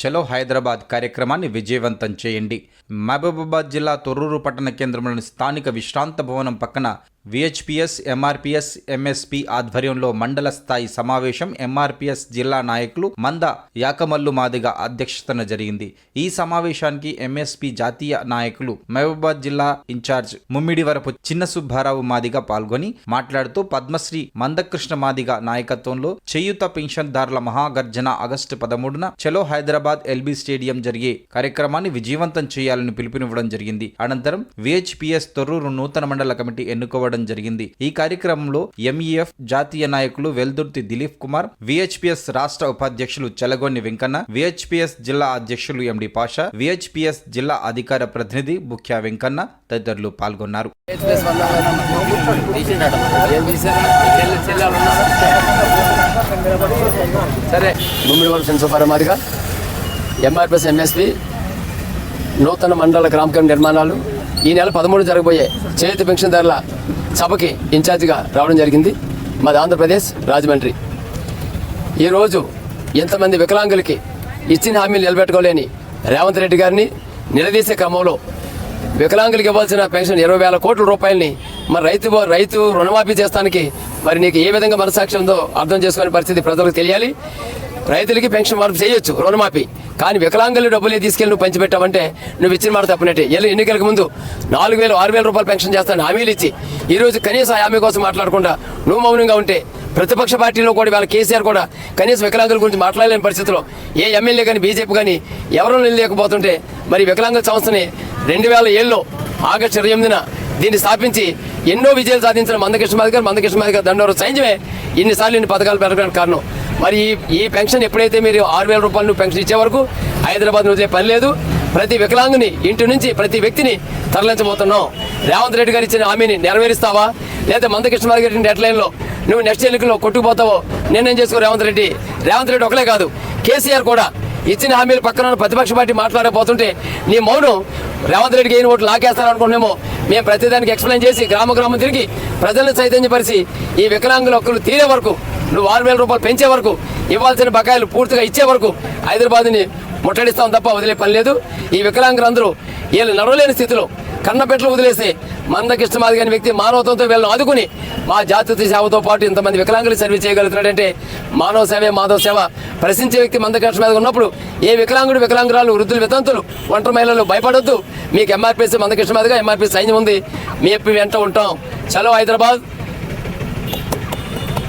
చలో హైదరాబాద్ కార్యక్రమాన్ని విజయవంతం చేయండి. మహబూబాబాద్ జిల్లా తొర్రూరు పట్టణ కేంద్రంలోని స్థానిక విశ్రాంత భవనం పక్కన విహెచ్పిఎస్ ఎంఆర్పిఎస్ ఎంఎస్పి ఆధ్వర్యంలో మండల స్థాయి సమావేశం ఎంఆర్పిఎస్ జిల్లా నాయకులు మంద యాకమల్లు మాదిగ అధ్యక్షతన జరిగింది. ఈ సమావేశానికి ఎంఎస్పి జాతీయ నాయకులు మహబూబాద్ జిల్లా ఇన్ఛార్జ్ ముమ్మిడి వరపు చిన్న సుబ్బారావు మాదిగ పాల్గొని మాట్లాడుతూ పద్మశ్రీ మందకృష్ణ మాదిగ నాయకత్వంలో చేయుత పెన్షన్దారుల మహాగర్జన ఆగస్టు పదమూడున చలో హైదరాబాద్ ఎల్బీ స్టేడియం జరిగే కార్యక్రమాన్ని విజయవంతం చేయాలని పిలుపునివ్వడం జరిగింది. అనంతరం విహెచ్పిఎస్ తొర్రూరు నూతన మండల కమిటీ ఎన్నుకోవడం జరిగింది. ఈ కార్యక్రమంలో ఎంఈఎఫ్ జాతీయ నాయకులు వెల్దుర్తి దిలీప్ కుమార్ విహెచ్పిఎస్ రాష్ట్ర ఉపాధ్యక్షులు చెలగొన్ని వెంకన్న విహెచ్పిఎస్ జిల్లా అధ్యక్షులు ఎండి పాషా విహెచ్పిఎస్ జిల్లా అధికార ప్రతినిధి బుఖ్యా వెంకన్న తదితరులు పాల్గొన్నారు. సరే ఎంఆర్పిఎస్ ఎంఎస్పి నూతన మండల గ్రామ నిర్మాణాలు ఈ నెల పదమూడు జరగబోయే చేతి పెన్షన్దారుల సభకి ఇన్ఛార్జిగా రావడం జరిగింది. మాది ఆంధ్రప్రదేశ్ రాజమండ్రి. ఈరోజు ఎంతమంది వికలాంగులకి ఇచ్చిన హామీలు నిలబెట్టుకోలేని రేవంత్ రెడ్డి గారిని నిలదీసే క్రమంలో వికలాంగులకు ఇవ్వాల్సిన పెన్షన్ ఇరవై వేల కోట్ల రూపాయలని మరి రైతు రైతు రుణమాఫీ చేస్తానికి మరి నీకు ఏ విధంగా మనసాక్షి ఉందో అర్థం చేసుకునే పరిస్థితి ప్రజలకు తెలియాలి. రైతులకి పెన్షన్ మార్పు చేయొచ్చు రుణమాఫీ. కానీ వికలాంగులు డబ్బులే తీసుకెళ్ళి నువ్వు పంచిపెట్టావంటే నువ్వు ఇచ్చిన మాట తప్పనట్టే. ఎల్లు ఎన్నికలకు ముందు నాలుగు వేలు ఆరు వేల రూపాయలు పెన్షన్ చేస్తాను హామీలు ఇచ్చి ఈరోజు కనీసం హామీ కోసం మాట్లాడకుండా నువ్వు మౌనంగా ఉంటే ప్రతిపక్ష పార్టీలో కూడా వాళ్ళ కేసీఆర్ కూడా కనీసం వికలాంగుల గురించి మాట్లాడలేని పరిస్థితిలో ఏ ఎమ్మెల్యే కానీ బీజేపీ కానీ ఎవరూ నిలలేకపోతుంటే మరి వికలాంగుల సంస్థని రెండు వేల ఏళ్ళలో ఆగస్టు ఇరవై ఎనిమిదిన దీన్ని స్థాపించి ఎన్నో విజయాలు సాధించిన మందకృష్ణ మాది గారు మందకృష్ణ మాది గారు దండవరం సైన్యమే ఇన్నిసార్లు ఇన్ని పథకాలు పెరగడానికి కారణం. మరి ఈ పెన్షన్ ఎప్పుడైతే మీరు ఆరు వేల రూపాయలు పెన్షన్ ఇచ్చే వరకు హైదరాబాద్ వదిలే పని లేదు ప్రతి వికలాంగుని ఇంటి నుంచి ప్రతి వ్యక్తిని తరలించబోతున్నాం. రేవంత్ రెడ్డి గారు ఇచ్చిన హామీని నెరవేరుస్తావా? లేదా మందకృష్ణ గారి డెడ్ లైన్లో నువ్వు నెక్స్ట్ ఎన్నికల్లో కొట్టుకుపోతావో? నిర్ణయం చేసుకో రేవంత్ రెడ్డి? రేవంత్ రెడ్డి ఒకలే కాదు కేసీఆర్ కూడా ఇచ్చిన హామీలు పక్కన ప్రతిపక్ష పార్టీ మాట్లాడకపోతుంటే నీ మౌనం రేవంత్ రెడ్డికి అయిన ఓట్లు లాకేస్తారు అనుకున్నామో మేము ప్రతిదానికి ఎక్స్ప్లెయిన్ చేసి గ్రామ గ్రామం తిరిగి ప్రజలను చైతన్యపరిచి ఈ వికలాంగుల ఒక్కరు తీరే వరకు నువ్వు ఆరు వేల రూపాయలు పెంచే వరకు ఇవ్వాల్సిన బకాయిలు పూర్తిగా ఇచ్చే వరకు హైదరాబాద్ని ముట్టడిస్తాం తప్ప వదిలే పని లేదు. ఈ వికలాంగులందరూ వీళ్ళు నడవలేని స్థితిలో కన్నపెట్లు వదిలేసి మందకిష్టమాది కాని వ్యక్తి మానవత్వంతో వీళ్ళని ఆదుకుని మా జాతీయ సేవతో పాటు ఇంతమంది వికలాంగులు సర్వీస్ చేయగలుగుతున్నాడంటే మానవ సేవే మాధవ సేవ. ప్రశ్నించే వ్యక్తి మందకిష్టమాది ఉన్నప్పుడు ఏ వికలాంగుడు వికలాంగురాలు వృద్ధులు వితంతులు ఒంటరి మహిళలు భయపడొద్దు. మీకు ఎంఆర్పీసీ మందకిష్టమాదిగా ఎంఆర్పీ సైన్యం ఉంది. మీ వెంట ఉంటాం. చలో హైదరాబాద్.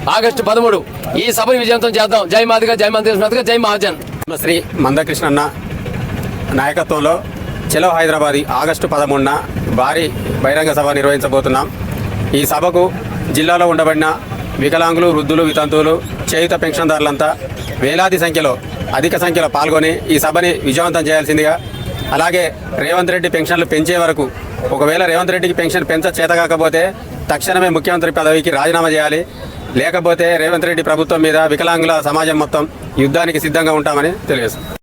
ఆగస్టు పదమూడు ఈ సభను విజయవంతం చేద్దాం. జై మాదిగా జై మందకృష్ణ జై మహాజన్. శ్రీ మందకృష్ణన్న నాయకత్వంలో చెలో హైదరాబాద్ ఆగస్టు పదమూడున భారీ బహిరంగ సభ నిర్వహించబోతున్నాం. ఈ సభకు జిల్లాలో ఉండబడిన వికలాంగులు వృద్ధులు వితంతువులు చేయుత పెన్షన్దారులంతా వేలాది సంఖ్యలో అధిక సంఖ్యలో పాల్గొని ఈ సభని విజయవంతం చేయాల్సిందిగా అలాగే రేవంత్ రెడ్డి పెన్షన్లు పెంచే వరకు ఒకవేళ రేవంత్ రెడ్డికి పెన్షన్ పెంచ చేతకాకపోతే తక్షణమే ముఖ్యమంత్రి పదవికి రాజీనామా చేయాలి. లేకపోతే రేవంత్ రెడ్డి ప్రభుత్వం మీద వికలాంగుల సమాజం మొత్తం యుద్ధానికి సిద్ధంగా ఉంటామని తెలియజేస్తాం.